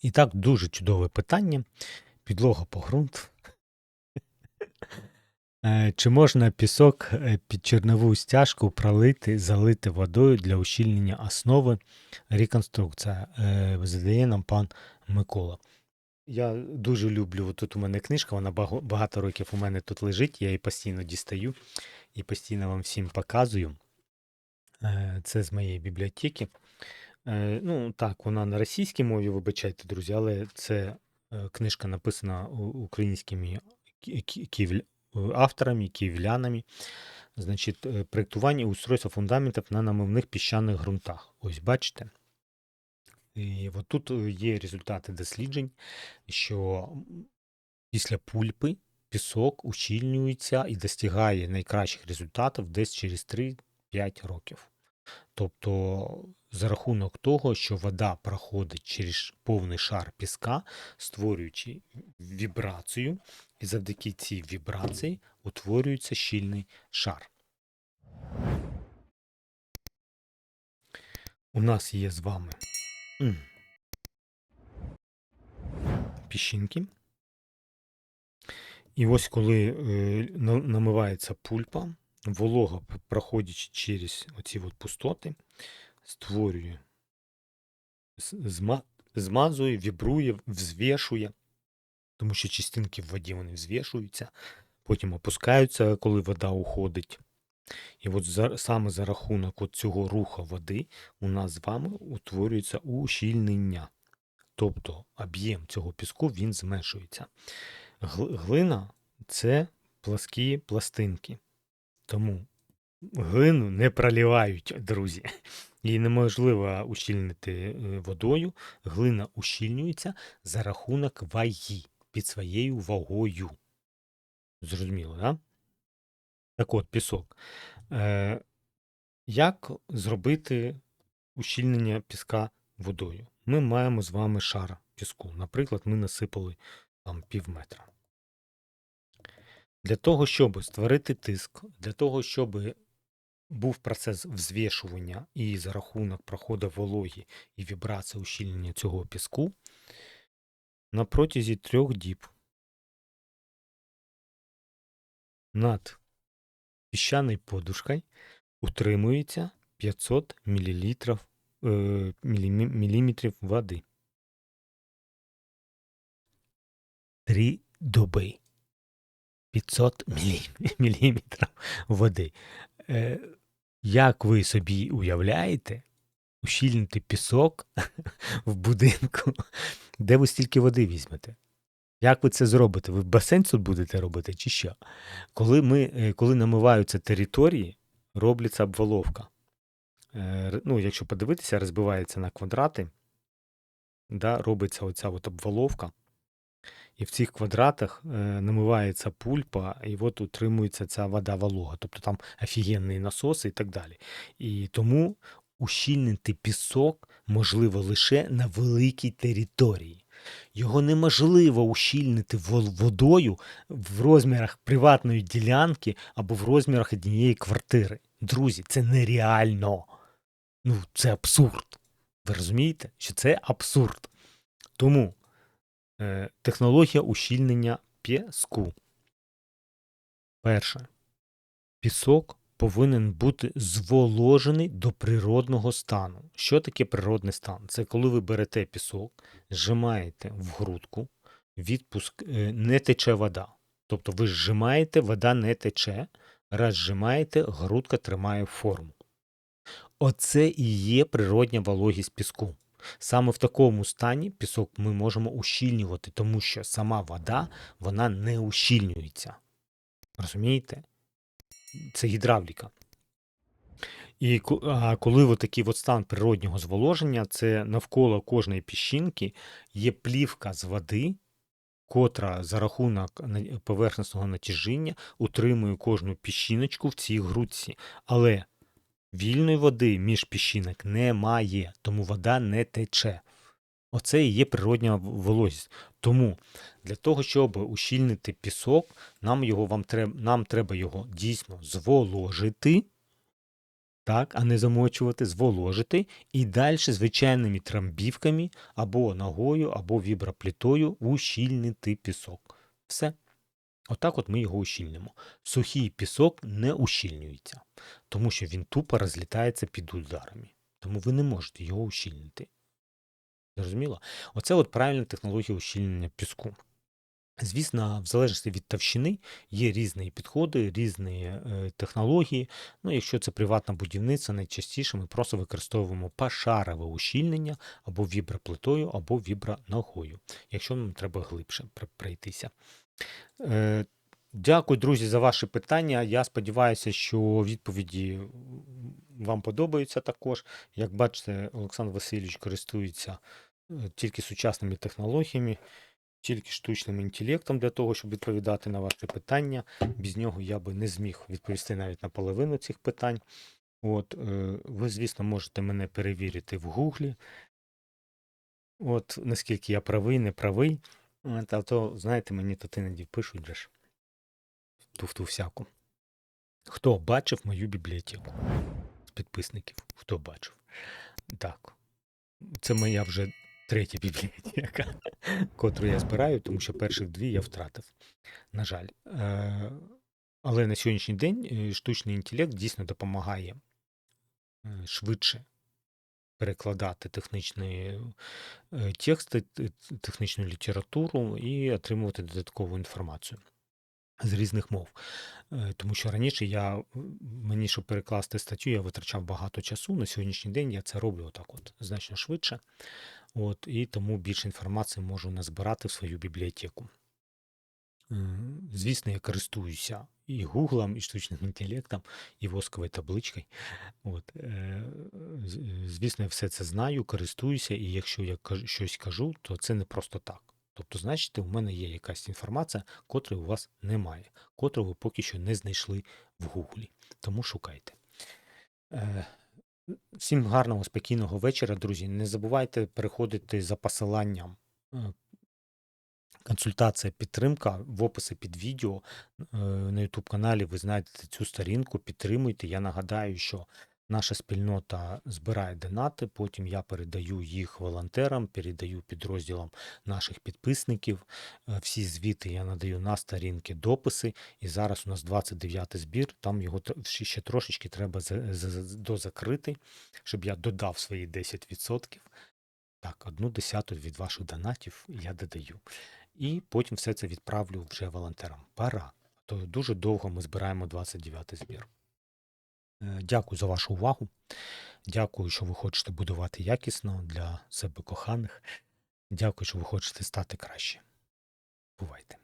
І так, дуже чудове питання. Підлога по ґрунт. Е, Чи можна пісок е, під чернову стяжку пролити, залити водою для ущільнення основи? Реконструкція. Е, Задає нам пан Микола. Я дуже люблю, тут у мене книжка, вона багато років у мене тут лежить, я її постійно дістаю і постійно вам всім показую. Це з моєї бібліотеки. Е, Ну, так, вона на російській мові, вибачайте, друзі, але це е, книжка написана українськими ки- ки- київля- е, авторами, київлянами. Значить, е, проєктування і устройство фундаментів на намивних піщаних ґрунтах. Ось бачите. І от тут є результати досліджень, що після пульпи пісок ущільнюється і достигає найкращих результатів десь через 3-5 років. Тобто, за рахунок того, що вода проходить через повний шар піска, створюючи вібрацію, і завдяки цій вібрації утворюється щільний шар. У нас є з вами піщинки. І ось коли е, намивається пульпа, волога, проходячи через оці от пустоти, створює, зма- змазує, вібрує, взвішує, тому що частинки в воді вони взвішуються, потім опускаються, коли вода уходить. І от за, саме за рахунок от цього руху води у нас з вами утворюється ущільнення. Тобто об'єм цього піску він зменшується. Глина це пласкі пластинки. Тому глину не пролівають, друзі. Її неможливо ущільнити е, водою. Глина ущільнюється за рахунок ваги під своєю вагою. Зрозуміло? Да? Так от, пісок. Е, як зробити ущільнення піска водою? Ми маємо з вами шар піску. Наприклад, ми насипали там пів метра. Для того, щоб створити тиск, для того, щоб був процес взвішування і за рахунок проходу вологі і вібрації ущільнення цього піску, на протязі трьох діб над піщаною подушкою утримується 500 мл, е, міліметрів води. Три доби. 500 мілі- міліметрів води. Е, як ви собі уявляєте, ущільнити пісок в будинку, де ви стільки води візьмете? Як ви це зробите? Ви басейн тут будете робити чи що? Коли, ми, е, коли намиваються території, робиться обваловка. Е, Ну, якщо подивитися, розбивається на квадрати, да, робиться оця от обваловка. І в цих квадратах е, намивається пульпа, і от утримується ця вода волога. Тобто там офігенний насос і так далі. І тому ущільнити пісок можливо лише на великій території. Його неможливо ущільнити водою в розмірах приватної ділянки або в розмірах однієї квартири. Друзі, це нереально. Ну, це абсурд. Ви розумієте, що це абсурд. Тому технологія ущільнення піску. Перше. Пісок повинен бути зволожений до природного стану. Що таке природний стан? Це коли ви берете пісок, зжимаєте в грудку, відпуск е, не тече вода. Тобто ви зжимаєте, вода не тече, раз зжимаєте, грудка тримає форму. Оце і є природня вологість піску. Саме в такому стані пісок ми можемо ущільнювати, тому що сама вода вона не ущільнюється. Розумієте? Це гідравліка. І коли от такий от стан природнього зволоження, це навколо кожної піщинки є плівка з води, котра за рахунок поверхностного натяжіння утримує кожну піщиночку в цій грудці. Але вільної води між піщинок немає, тому вода не тече. Оце і є природня вологість. Тому для того, щоб ущільнити пісок, нам, його, вам треб, нам треба його дійсно зволожити. так, а не замочувати, зволожити і далі звичайними трамбівками або ногою, або віброплитою ущільнити пісок. Все. Отак от ми його ущільнимо. Сухий пісок не ущільнюється, тому що він тупо розлітається під ударами. Тому ви не можете його ущільнити. Зрозуміло? Оце от правильна технологія ущільнення піску. Звісно, в залежності від товщини є різні підходи, різні е, технології. Ну, якщо це приватне будівництво, найчастіше ми просто використовуємо пошарове ущільнення або віброплитою, або віброногою, якщо нам треба глибше пр- пройтися. Е, Дякую, друзі, за ваші питання. Я сподіваюся, що відповіді вам подобаються також. Як бачите, Олександр Васильович користується е, тільки сучасними технологіями, тільки штучним інтелектом для того, щоб відповідати на ваші питання. Без нього я би не зміг відповісти навіть на половину цих питань. От, е, ви, звісно, можете мене перевірити в Гуглі. От наскільки я правий, не правий. А то, знаєте, мені тут іноді пишуть же ж туфту всяку. Хто бачив мою бібліотеку з підписників? Хто бачив? Так. Це моя вже третя бібліотека, котру я збираю, тому що перших дві я втратив. На жаль. Е, Але на сьогоднішній день е, штучний інтелект дійсно допомагає е, швидше перекладати технічні е, тексти, технічну літературу і отримувати додаткову інформацію з різних мов. Е, Тому що раніше я мені, щоб перекласти статтю, я витрачав багато часу. На сьогоднішній день я це роблю отак, от значно швидше. От, і тому більше інформації можу назбирати в свою бібліотеку. Звісно, я користуюся і Гуглом, і штучним інтелектом, і восковою табличкою. От, е, звісно, я все це знаю, користуюся, і якщо я щось кажу, то це не просто так. Тобто, значить, у мене є якась інформація, котрої у вас немає, котру ви поки що не знайшли в Гуглі. Тому шукайте. Е, Всім гарного, спокійного вечора, друзі. Не забувайте переходити за посиланням е, консультація, підтримка в описі під відео е, на YouTube каналі. Ви знайдете цю сторінку, підтримуйте. Я нагадаю, що наша спільнота збирає донати, потім я передаю їх волонтерам, передаю підрозділам наших підписників. Е, Всі звіти я надаю на сторінки дописи. І зараз у нас 29 збір. Там його ще трошечки треба за- за- за- дозакрити, щоб я додав свої 10%. Так, одну десяту від ваших донатів я додаю. І потім все це відправлю вже волонтерам. Пора. То дуже довго ми збираємо 29 збір. Е, Дякую за вашу увагу. Дякую, що ви хочете будувати якісно для себе коханих. Дякую, що ви хочете стати краще. Бувайте.